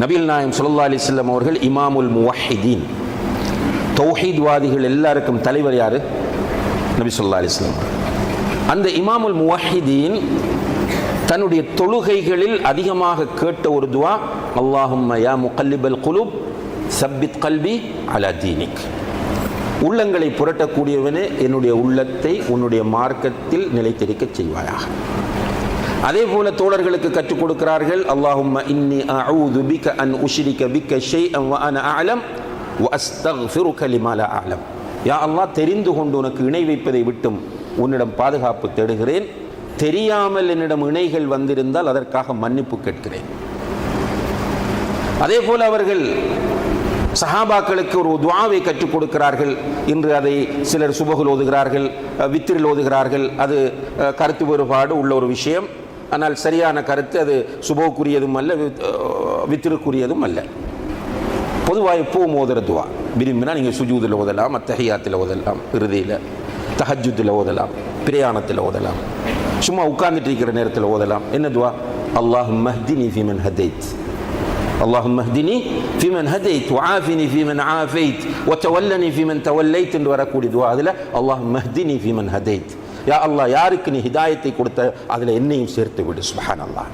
நபிகள் நாயம் சுல்லா செல்லம் அவர்கள் இமாமுல் முவஹிதீன். தௌஹீத்வாதிகள் எல்லாருக்கும் தலைவர் யார்? நபி சொல்லா அலிஸ்லாம் அந்த இமாமுல் முவஹிதீன் தன்னுடைய தொழுகைகளில் அதிகமாக கேட்ட ஒரு துவா அல்லாஹும் யா முகல்லிபல் குலுப் சப்பித் கல்வி அலா தீனிக். உள்ளங்களை புரட்டக்கூடியவனே என்னுடைய உள்ளத்தை உன்னுடைய மார்க்கத்தில் நிலைத்திருக்க செய்வாயாக. அதே போல தோழர்களுக்கு கற்றுக் கொடுக்கிறார்கள் அல்லாஹும் இன்னி அஊது பிக அன் உஷ்ரிக பிக ஷைஅன் வ அன அஅலம் வ அஸ்தக்ஃபிருக லிமா லா அஅலம். யா அல்லாஹ் தெரிந்து கொண்டு உனக்கு இணை வைப்பதை விட்டும் உன்னிடம் பாதுகாப்பு தேடுகிறேன். தெரியாமல் என்னிடம் இணைகள் வந்திருந்தால் அதற்காக மன்னிப்பு கேட்கிறேன். அதே போல அவர்கள் சஹாபாக்களுக்கு ஒரு துவாவை கற்றுக் கொடுக்கிறார்கள். இன்று அதை சிலர் சுபகுல் ஓதுகிறார்கள் வித்திரில் ஓதுகிறார்கள். அது அஹ், கருத்து வேறுபாடு உள்ள ஒரு விஷயம். ஆனால் சரியான கருத்து அது சுபோக்குரியதும் அல்ல வித்திருக்குரியதும் அல்ல. பொதுவாக எப்போவும் ஓதுற விரும்பினா நீங்கள் சுஜூதில் ஓதலாம் அத்தகையாத்தில் ஓதலாம் இறுதியில் தஹஜுத்தில் ஓதலாம் பிரயாணத்தில் ஓதலாம் சும்மா உட்கார்ந்துட்டு இருக்கிற நேரத்தில் ஓதலாம். என்னதுவா அல்லாஹ் மஹ்தினி ஃபீமன் ஹதைத். அல்லாஹ் மஹ்தினி ஃபீமன் ஹதைத் வாஃபினி ஃபீமன் ஆஃபைத் ஒத்தவல்லனி ஃபீமன் தவல்லைத் என்று வரக்கூடியதுவா அதில் அல்லாஹ் மஹ்தினி ஃபீமன் ஹதைத். யா அல்லா யாருக்கு நீ ஹிதாயத்தை கொடுத்த? அதில் என்னையும் சேர்த்து விடு சுஹான் அல்லாஹ்